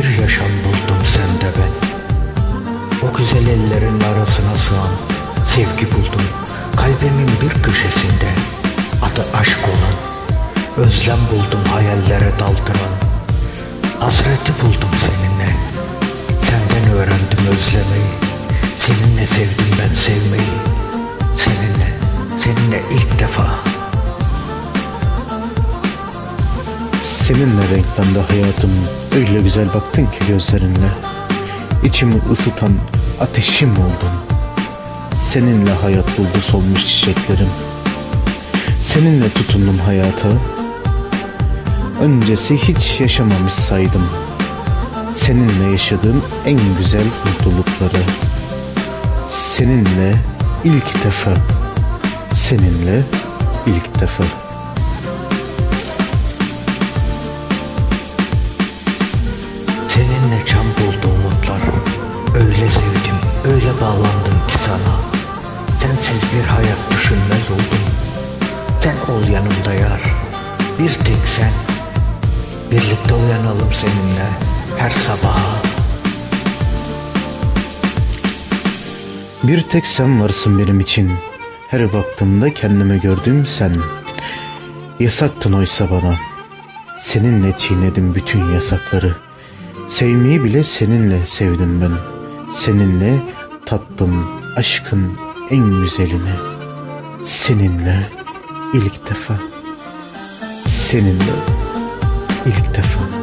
bir yaşam buldum sende ben. O güzel ellerin arasına sığan sevgi buldum. Kalbimin bir köşesinde adı aşk olan. Özlem buldum hayallere daldıran. Hasreti buldum seninle. Senden öğrendim özlemeyi. Seninle sevdim ben sevmeyi. Seninle, seninle ilk defa. Seninle renklendi hayatım. Öyle güzel baktın ki gözlerinle. İçimi ısıtan ateşim oldun Seninle hayat buldu solmuş çiçeklerim. Seninle tutundum hayata. Öncesi hiç yaşamamış saydım. Seninle yaşadığım en güzel mutlulukları. Seninle ilk defa. Seninle ilk defa Can buldu umutlar. Öyle sevdim, öyle bağlandım ki sana. Sensiz bir hayat düşünmez oldum. Sen ol yanımda yar. Bir tek sen. Birlikte uyanalım seninle her sabah. Bir tek sen varsın benim için. Her baktığımda kendimi gördüğüm sen. Yasaktın oysa bana. Seninle çiğnedim bütün yasakları. Sevmeyi bile seninle sevdim ben. Seninle tattım aşkın en güzelini. Seninle ilk defa. Seninle ilk defa.